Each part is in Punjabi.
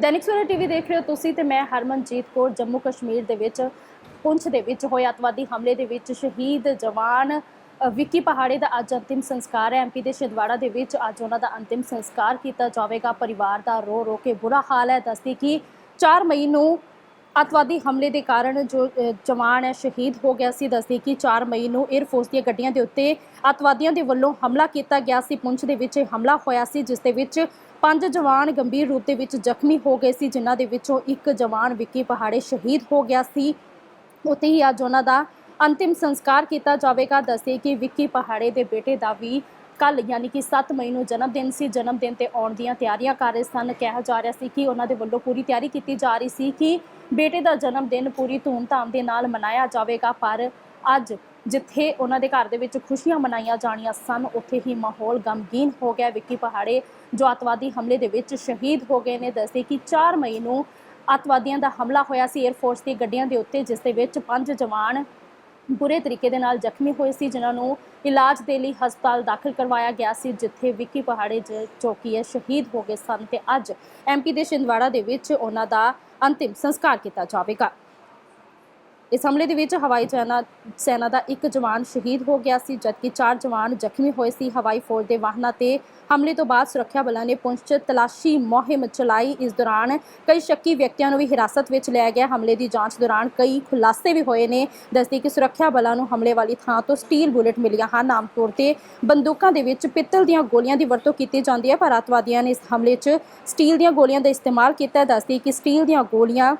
ਦੈਨਿਕ ਸਵੇਰਾ ਟੀਵੀ ਦੇਖ ਰਹੇ ਹੋ ਤੁਸੀਂ ਤੇ ਮੈਂ ਹਰਮਨਜੀਤ ਕੌਰ, ਜੰਮੂ ਕਸ਼ਮੀਰ ਦੇ ਵਿੱਚ ਪੁੰਛ ਦੇ ਵਿੱਚ ਹੋਏ ਅਤਵਾਦੀ ਹਮਲੇ ਦੇ ਵਿੱਚ ਸ਼ਹੀਦ ਜਵਾਨ ਵਿੱਕੀ ਪਹਾੜੇ ਦਾ ਅੱਜ ਅੰਤਿਮ ਸੰਸਕਾਰ ਹੈ। ਐਮਪੀ ਦੇ ਛਿੰਦਵਾੜਾ ਦੇ ਵਿੱਚ ਅੱਜ ਉਹਨਾਂ ਦਾ ਅੰਤਿਮ ਸੰਸਕਾਰ ਕੀਤਾ ਜਾਵੇਗਾ। ਪਰਿਵਾਰ ਦਾ ਰੋ ਰੋ ਕੇ ਬੁਰਾ ਹਾਲ ਹੈ। ਦੱਸਦੀ ਕਿ 4 ਮਈ ਨੂੰ ਅਤਵਾਦੀ ਹਮਲੇ ਦੇ ਕਾਰਨ ਜੋ ਜਵਾਨ ਹੈ, ਸ਼ਹੀਦ ਹੋ ਗਿਆ ਸੀ। ਦੱਸਦੀ ਕਿ 4 ਮਈ ਨੂੰ 에ਅਰਫੋਰਸ ਦੀਆਂ ਗੱਡੀਆਂ ਦੇ ਉੱਤੇ ਅਤਵਾਦੀਆਂ ਦੇ ਵੱਲੋਂ ਹਮਲਾ ਕੀਤਾ ਗਿਆ ਸੀ। ਪੁੰਛ ਦੇ ਵਿੱਚ ਇਹ ਹਮਲਾ ਹੋਇਆ ਸੀ, ਜਿਸ ਦੇ ਵਿੱਚ ਪੰਜ ਜਵਾਨ ਗੰਭੀਰ ਰੂਪ ਦੇ ਵਿੱਚ ਜ਼ਖਮੀ ਹੋ ਗਏ ਸੀ, ਜਿਨ੍ਹਾਂ ਦੇ ਵਿੱਚੋਂ ਇੱਕ ਜਵਾਨ ਵਿੱਕੀ ਪਹਾੜੇ ਸ਼ਹੀਦ ਹੋ ਗਿਆ ਸੀ। ਉੱਥੇ ਹੀ ਅੱਜ ਉਹਨਾਂ ਦਾ ਅੰਤਿਮ ਸੰਸਕਾਰ ਕੀਤਾ ਜਾਵੇਗਾ। ਦੱਸੇ ਕਿ ਵਿੱਕੀ ਪਹਾੜੇ ਦੇ ਬੇਟੇ ਦਾ ਵੀ ਕੱਲ ਯਾਨੀ ਕਿ 7 ਮਈ ਨੂੰ ਜਨਮ ਦਿਨ ਸੀ। ਜਨਮ ਦਿਨ ਤੇ ਆਉਣ ਦੀਆਂ ਤਿਆਰੀਆਂ ਕਰ ਰਹੇ ਸਨ। ਕਿਹਾ ਜਾ ਰਿਹਾ ਸੀ ਕਿ ਉਹਨਾਂ ਦੇ ਵੱਲੋਂ ਪੂਰੀ ਤਿਆਰੀ ਕੀਤੀ ਜਾ ਰਹੀ ਸੀ ਕਿ ਬੇਟੇ ਦਾ ਜਨਮ ਦਿਨ ਪੂਰੀ ਧੂਮ-ਧਾਮ ਦੇ ਨਾਲ ਮਨਾਇਆ ਜਾਵੇਗਾ, ਪਰ ਅੱਜ ਜਿੱਥੇ ਉਹਨਾਂ ਦੇ ਘਰ ਦੇ ਵਿੱਚ ਖੁਸ਼ੀਆਂ ਮਨਾਈਆਂ ਜਾਣੀਆਂ ਸਨ, ਉੱਥੇ ਹੀ ਮਾਹੌਲ ਗਮਗੀਨ ਹੋ ਗਿਆ। ਵਿੱਕੀ ਪਹਾੜੇ ਜੋ ਅਤਵਾਦੀ ਹਮਲੇ ਦੇ ਵਿੱਚ ਸ਼ਹੀਦ ਹੋ ਗਏ ਨੇ। ਦੱਸੇ ਕਿ 4 ਮਈ ਨੂੰ ਅਤਵਾਦੀਆਂ ਦਾ ਹਮਲਾ ਹੋਇਆ ਸੀ। 에ਅਰਫੋਰਸ ਦੀ ਗੱਡੀਆਂ ਦੇ ਉੱਤੇ, ਜਿਸ ਦੇ ਵਿੱਚ ਪੰਜ ਜਵਾਨ ਬੁਰੇ ਤਰੀਕੇ ਦੇ ਨਾਲ ਜ਼ਖਮੀ ਹੋਏ ਸੀ, ਜਿਨ੍ਹਾਂ ਨੂੰ ਇਲਾਜ ਦੇ ਲਈ ਹਸਪਤਾਲ ਦਾਖਲ ਕਰਵਾਇਆ ਗਿਆ ਸੀ, ਜਿੱਥੇ ਵਿੱਕੀ ਪਹਾੜੇ ਜ- ਜੋ ਕਿ ਸ਼ਹੀਦ ਹੋ ਗਏ ਸਨ ਤੇ ਅੱਜ ਐਮਪੀ ਦੇ ਛਿੰਦਵਾੜਾ ਦੇ ਵਿੱਚ ਉਹਨਾਂ ਦਾ ਅੰਤਿਮ ਸੰਸਕਾਰ ਕੀਤਾ ਜਾਵੇਗਾ। ਇਸ ਹਮਲੇ ਦੇ ਵਿੱਚ ਹਵਾਈ ਸੈਨਾ ਸੈਨਾ ਦਾ ਇੱਕ ਜਵਾਨ ਸ਼ਹੀਦ ਹੋ ਗਿਆ ਸੀ, ਜਦਕਿ ਚਾਰ ਜਵਾਨ ਜ਼ਖਮੀ ਹੋਏ ਸੀ। ਹਵਾਈ ਫੌਜ ਦੇ ਵਾਹਨਾਂ ਤੇ ਹਮਲੇ ਤੋਂ ਬਾਅਦ ਸੁਰੱਖਿਆ ਬਲਾਂ ਨੇ ਪੁੰਛ 'ਚ ਤਲਾਸ਼ੀ ਮੁਹਿੰਮ ਚਲਾਈ। ਇਸ ਦੌਰਾਨ ਕਈ ਸ਼ੱਕੀ ਵਿਅਕਤੀਆਂ ਨੂੰ ਵੀ ਹਿਰਾਸਤ ਵਿੱਚ ਲਿਆ ਗਿਆ। ਹਮਲੇ ਦੀ ਜਾਂਚ ਦੌਰਾਨ ਕਈ ਖੁਲਾਸੇ ਵੀ ਹੋਏ ਨੇ। ਦੱਸਦੀ ਕਿ ਸੁਰੱਖਿਆ ਬਲਾਂ ਨੂੰ ਹਮਲੇ ਵਾਲੀ ਥਾਂ ਤੋਂ ਸਟੀਲ ਬੁਲੇਟ ਮਿਲੀਆਂ ਹਨ। ਆਮ ਤੌਰ ਤੇ ਬੰਦੂਕਾਂ ਦੇ ਵਿੱਚ ਪਿੱਤਲ ਦੀਆਂ ਗੋਲੀਆਂ ਦੀ ਵਰਤੋਂ ਕੀਤੀ ਜਾਂਦੀ ਹੈ, ਪਰ ਅੱਤਵਾਦੀਆਂ ਨੇ ਇਸ ਹਮਲੇ 'ਚ ਸਟੀਲ ਦੀਆਂ ਗੋਲੀਆਂ ਦਾ ਇਸਤੇਮਾਲ ਕੀਤਾ ਦੱਸਦੀ ਕਿ ਸਟੀਲ ਦੀਆਂ ਗੋਲੀਆਂ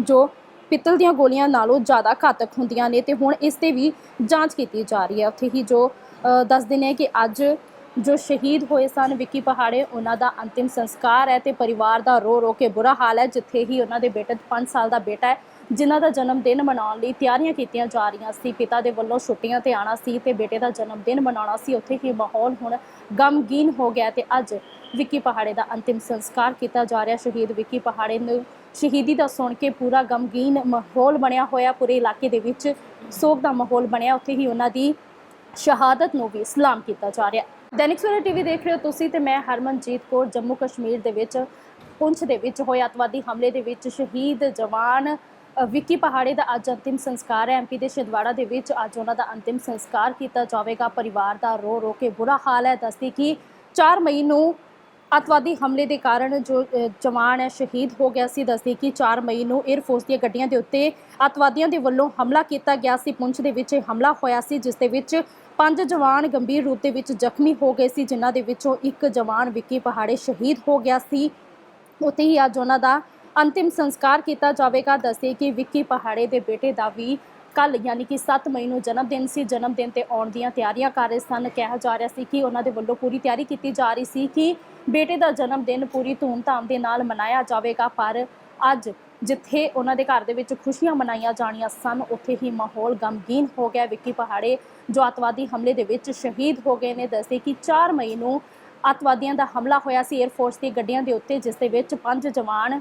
ਜੋ ਪਿੱਤਲ ਦੀਆਂ ਗੋਲੀਆਂ ਨਾਲੋਂ ਜ਼ਿਆਦਾ ਘਾਤਕ ਹੁੰਦੀਆਂ ਨੇ ਤੇ ਹੁਣ ਇਸ ਤੇ ਵੀ ਜਾਂਚ ਕੀਤੀ ਜਾ ਰਹੀ ਹੈ। ਉੱਥੇ ਹੀ ਜੋ ਦੱਸ ਦੱਸਦੇ ਕਿ ਅੱਜ ਜੋ ਸ਼ਹੀਦ ਹੋਏ ਸਨ ਵਿੱਕੀ ਪਹਾੜੇ, ਉਹਨਾਂ ਦਾ ਅੰਤਿਮ ਸੰਸਕਾਰ ਹੈ ਤੇ ਪਰਿਵਾਰ ਦਾ ਰੋ ਰੋ ਕੇ ਬੁਰਾ ਹਾਲ ਹੈ, ਜਿੱਥੇ ਹੀ ਉਹਨਾਂ ਦੇ ਬੇਟੇ 5 ਸਾਲ ਦਾ ਬੇਟਾ ਹੈ, ਜਿਨ੍ਹਾਂ ਦਾ ਜਨਮ ਦਿਨ ਮਨਾਉਣ ਲਈ ਤਿਆਰੀਆਂ ਕੀਤੀਆਂ ਜਾ ਰਹੀਆਂ ਸੀ। ਪਿਤਾ ਦੇ ਵੱਲੋਂ ਛੁੱਟੀਆਂ ਤੇ ਆਣਾ ਸੀ ਤੇ ਬੇਟੇ ਦਾ ਜਨਮ ਦਿਨ ਮਨਾਉਣਾ ਸੀ। ਉੱਥੇ ਹੀ ਮਾਹੌਲ ਹੁਣ ਗਮਗੀਨ ਹੋ ਗਿਆ ਤੇ ਅੱਜ ਵਿੱਕੀ ਪਹਾੜੇ ਦਾ ਅੰਤਿਮ ਸੰਸਕਾਰ ਕੀਤਾ ਜਾ ਰਿਹਾ। ਸ਼ਹੀਦ ਵਿੱਕੀ ਪਹਾੜੇ ਨੂੰ ਸ਼ਹੀਦੀ ਦਾ ਸੁਣ ਕੇ ਪੂਰਾ ਗਮਗੀਨ ਮਾਹੌਲ ਬਣਿਆ ਹੋਇਆ। ਪੂਰੇ ਇਲਾਕੇ ਦੇ ਵਿੱਚ ਸੋਗ ਦਾ ਮਾਹੌਲ ਬਣਿਆ। ਉੱਥੇ ਹੀ ਉਹਨਾਂ ਦੀ ਸ਼ਹਾਦਤ ਨੂੰ ਵੀ ਸਲਾਮ ਕੀਤਾ ਜਾ ਰਿਹਾ। ਦੈਨਿਕ ਸਵੇਰਾ ਟੀਵੀ ਦੇਖ ਰਹੇ ਹੋ ਤੁਸੀਂ ਤੇ ਮੈਂ ਹਰਮਨਜੀਤ ਕੌਰ, ਜੰਮੂ ਕਸ਼ਮੀਰ ਦੇ ਵਿੱਚ ਪੁੰਛ ਦੇ ਵਿੱਚ ਹੋਏ ਅਤਵਾਦੀ ਹਮਲੇ ਦੇ ਵਿੱਚ ਸ਼ਹੀਦ ਜਵਾਨ ਵਿੱਕੀ ਪਹਾੜੇ ਦਾ ਅੱਜ ਅੰਤਿਮ ਸੰਸਕਾਰ ਹੈ। ਐਮਪੀ ਦੇ ਛਿੰਦਵਾੜਾ ਦੇ ਵਿੱਚ ਅੱਜ ਉਹਨਾਂ ਦਾ ਅੰਤਿਮ ਸੰਸਕਾਰ ਕੀਤਾ ਜਾਵੇਗਾ। ਪਰਿਵਾਰ ਦਾ ਰੋ ਰੋ ਕੇ ਬੁਰਾ ਹਾਲ ਹੈ। ਦੱਸਦੀ ਕਿ 4 ਮਈ ਨੂੰ ਅਤਵਾਦੀ ਹਮਲੇ ਦੇ ਕਾਰਨ ਜੋ ਜਵਾਨ ਹੈ, ਸ਼ਹੀਦ ਹੋ ਗਿਆ ਸੀ। ਦੱਸਦੀ ਕਿ 4 ਮਈ ਨੂੰ 에ਅਰਫੋਰਸ ਦੀਆਂ ਗੱਡੀਆਂ ਦੇ ਉੱਤੇ ਅਤਵਾਦੀਆਂ ਦੇ ਵੱਲੋਂ ਹਮਲਾ ਕੀਤਾ ਗਿਆ ਸੀ। ਪੁੰਛ ਦੇ ਵਿੱਚ ਇਹ ਹਮਲਾ ਹੋਇਆ ਸੀ, ਜਿਸ ਦੇ ਵਿੱਚ ਪੰਜ ਜਵਾਨ ਗੰਭੀਰ ਰੂਪ ਦੇ ਵਿੱਚ ਜ਼ਖਮੀ ਹੋ ਗਏ ਸੀ, ਜਿਨ੍ਹਾਂ ਦੇ ਵਿੱਚੋਂ ਇੱਕ ਜਵਾਨ ਵਿੱਕੀ ਪਹਾੜੇ ਸ਼ਹੀਦ ਹੋ ਗਿਆ ਸੀ। ਉੱਥੇ ਹੀ ਅੱਜ ਉਹਨਾਂ ਦਾ ਅੰਤਿਮ ਸੰਸਕਾਰ ਕੀਤਾ ਜਾਵੇਗਾ। ਦੱਸੇ ਕਿ ਵਿੱਕੀ ਪਹਾੜੇ ਦੇ ਬੇਟੇ ਦਾ ਵੀ ਕੱਲ ਯਾਨੀ ਕਿ 7 ਮਈ ਨੂੰ ਜਨਮ ਦਿਨ ਸੀ, ਜਨਮ ਦਿਨ ਤੇ ਆਉਣ ਦੀਆਂ ਤਿਆਰੀਆਂ ਕਰ ਰਹੇ ਸਨ। ਕਿਹਾ ਜਾ ਰਿਹਾ ਸੀ ਕਿ ਉਹਨਾਂ ਦੇ ਵੱਲੋਂ ਪੂਰੀ ਤਿਆਰੀ ਕੀਤੀ ਜਾ ਰਹੀ ਸੀ ਕਿ ਬੇਟੇ ਦਾ ਜਨਮ ਦਿਨ ਪੂਰੀ ਧੂਮਧਾਮ ਦੇ ਨਾਲ ਮਨਾਇਆ ਜਾਵੇਗਾ, ਪਰ ਅੱਜ ਜਿੱਥੇ ਉਹਨਾਂ ਦੇ ਘਰ ਦੇ ਵਿੱਚ ਖੁਸ਼ੀਆਂ ਮਨਾਈਆਂ ਜਾਣੀਆਂ ਸਨ, ਉੱਥੇ ਹੀ ਮਾਹੌਲ ਗਮਗੀਨ ਹੋ ਗਿਆ। ਵਿੱਕੀ ਪਹਾੜੇ ਜੋ ਅਤਵਾਦੀ ਹਮਲੇ ਦੇ ਵਿੱਚ ਸ਼ਹੀਦ ਹੋ ਗਏ ਨੇ ਦੱਸੇ ਕਿ 4 ਮਈ ਨੂੰ ਅਤਵਾਦੀਆਂ ਦਾ ਹਮਲਾ ਹੋਇਆ ਸੀ। 에ਅਰਫੋਰਸ ਦੀ ਗੱਡੀਆਂ ਦੇ ਉੱਤੇ, ਜਿਸ ਦੇ ਵਿੱਚ ਪੰਜ ਜਵਾਨ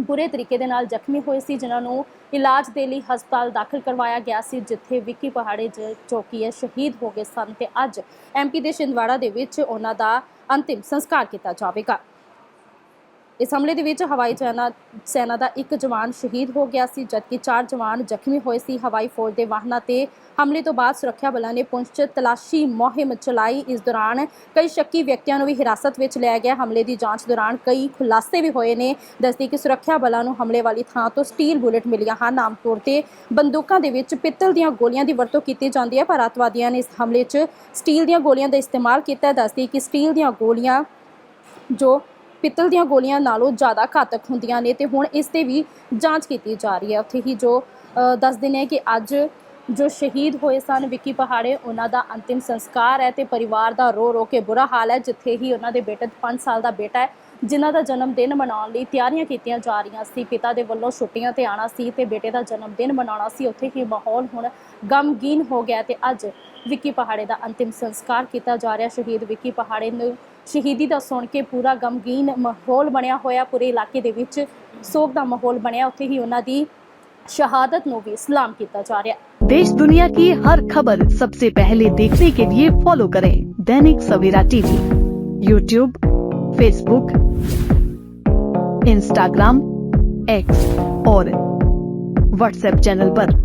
ਬੁਰੇ ਤਰੀਕੇ ਦੇ ਨਾਲ ਜ਼ਖਮੀ ਹੋਏ ਸੀ, ਜਿਨ੍ਹਾਂ ਨੂੰ ਇਲਾਜ ਦੇ ਲਈ ਹਸਪਤਾਲ ਦਾਖਲ ਕਰਵਾਇਆ ਗਿਆ ਸੀ, ਜਿੱਥੇ ਵਿੱਕੀ ਪਹਾੜੇ ਜ- ਜੋ ਹੈ, ਸ਼ਹੀਦ ਹੋ ਗਏ ਸਨ ਤੇ ਅੱਜ ਐਮਪੀ ਦੇ ਛਿੰਦਵਾੜਾ ਦੇ ਵਿੱਚ ਉਹਨਾਂ ਦਾ ਅੰਤਿਮ ਸੰਸਕਾਰ ਕੀਤਾ ਜਾਵੇਗਾ। ਇਸ ਹਮਲੇ ਦੇ ਵਿੱਚ ਹਵਾਈ ਸੈਨਾ ਸੈਨਾ ਦਾ ਇੱਕ ਜਵਾਨ ਸ਼ਹੀਦ ਹੋ ਗਿਆ ਸੀ, ਜਦਕਿ ਚਾਰ ਜਵਾਨ ਜ਼ਖਮੀ ਹੋਏ ਸੀ। ਹਵਾਈ ਫੌਜ ਦੇ ਵਾਹਨਾਂ ਤੇ ਹਮਲੇ ਤੋਂ ਬਾਅਦ ਸੁਰੱਖਿਆ ਬਲਾਂ ਨੇ ਪੁੰਛ 'ਚ ਤਲਾਸ਼ੀ ਮੁਹਿੰਮ ਚਲਾਈ। ਇਸ ਦੌਰਾਨ ਕਈ ਸ਼ੱਕੀ ਵਿਅਕਤੀਆਂ ਨੂੰ ਵੀ ਹਿਰਾਸਤ ਵਿੱਚ ਲਿਆ ਗਿਆ। ਹਮਲੇ ਦੀ ਜਾਂਚ ਦੌਰਾਨ ਕਈ ਖੁਲਾਸੇ ਵੀ ਹੋਏ ਨੇ। ਦੱਸਦੀ ਕਿ ਸੁਰੱਖਿਆ ਬਲਾਂ ਨੂੰ ਹਮਲੇ ਵਾਲੀ ਥਾਂ ਤੋਂ ਸਟੀਲ ਬੁਲੇਟ ਮਿਲੀਆਂ ਹਨ। ਆਮ ਤੌਰ ਤੇ ਬੰਦੂਕਾਂ ਦੇ ਵਿੱਚ ਪਿੱਤਲ ਦੀਆਂ ਗੋਲੀਆਂ ਦੀ ਵਰਤੋਂ ਕੀਤੀ ਜਾਂਦੀ ਹੈ, ਪਰ ਅੱਤਵਾਦੀਆਂ ਨੇ ਇਸ ਹਮਲੇ 'ਚ ਸਟੀਲ ਦੀਆਂ ਗੋਲੀਆਂ ਦਾ ਇਸਤੇਮਾਲ ਕੀਤਾ ਦੱਸਦੀ ਕਿ ਸਟੀਲ ਦੀਆਂ ਗੋਲੀਆਂ ਜੋ ਪਿੱਤਲ ਦੀਆਂ ਗੋਲੀਆਂ ਨਾਲੋਂ ਜ਼ਿਆਦਾ ਘਾਤਕ ਹੁੰਦੀਆਂ ਨੇ ਤੇ ਹੁਣ ਇਸ ਤੇ ਵੀ ਜਾਂਚ ਕੀਤੀ ਜਾ ਰਹੀ ਹੈ। ਉੱਥੇ ਹੀ ਜੋ ਦੱਸ ਦੱਸਦੇ ਨੇ ਕਿ ਅੱਜ ਜੋ ਸ਼ਹੀਦ ਹੋਏ ਸਨ ਵਿੱਕੀ ਪਹਾੜੇ, ਉਹਨਾਂ ਦਾ ਅੰਤਿਮ ਸੰਸਕਾਰ ਹੈ ਤੇ ਪਰਿਵਾਰ ਦਾ ਰੋ ਰੋ ਕੇ ਬੁਰਾ ਹਾਲ ਹੈ, ਜਿੱਥੇ ਹੀ ਉਹਨਾਂ ਦੇ ਬੇਟੇ 5 ਸਾਲ ਦਾ ਬੇਟਾ ਹੈ, ਜਿਨ੍ਹਾਂ ਦਾ ਜਨਮ ਦਿਨ ਮਨਾਉਣ ਲਈ ਤਿਆਰੀਆਂ ਕੀਤੀਆਂ ਜਾ ਰਹੀਆਂ ਸੀ। ਪਿਤਾ ਦੇ ਵੱਲੋਂ ਛੁੱਟੀਆਂ ਤੇ ਆਣਾ ਸੀ ਤੇ ਬੇਟੇ ਦਾ ਜਨਮ ਦਿਨ ਮਨਾਉਣਾ ਸੀ। ਉੱਥੇ ਹੀ ਮਾਹੌਲ ਹੁਣ ਗਮਗੀਨ ਹੋ ਗਿਆ ਤੇ ਅੱਜ ਵਿੱਕੀ ਪਹਾੜੇ ਦਾ ਅੰਤਿਮ ਸੰਸਕਾਰ ਕੀਤਾ ਜਾ ਰਿਹਾ। ਸ਼ਹੀਦ ਵਿੱਕੀ ਪਹਾੜੇ ਨੂੰ ਸ਼ਹੀਦੀ ਦਾ ਸੁਣ ਕੇ ਪੂਰਾ ਗਮਗੀਨ ਮਾਹੌਲ ਬਣਿਆ ਹੋਇਆ ਪੂਰੇ ਇਲਾਕੇ ਦੇ ਵਿੱਚ ਸੋਗ ਦਾ ਮਾਹੌਲ ਬਣਿਆ ਉੱਥੇ ਹੀ ਉਹਨਾਂ ਦੀ ਸ਼ਹਾਦਤ ਨੂੰ ਵੀ ਸਲਾਮ ਕੀਤਾ ਜਾ ਰਿਹਾ देश दुनिया की हर खबर सबसे पहले देखने के लिए फॉलो करें Dainik Savera TV YouTube Facebook Instagram X और व्हाट्सएप चैनल पर।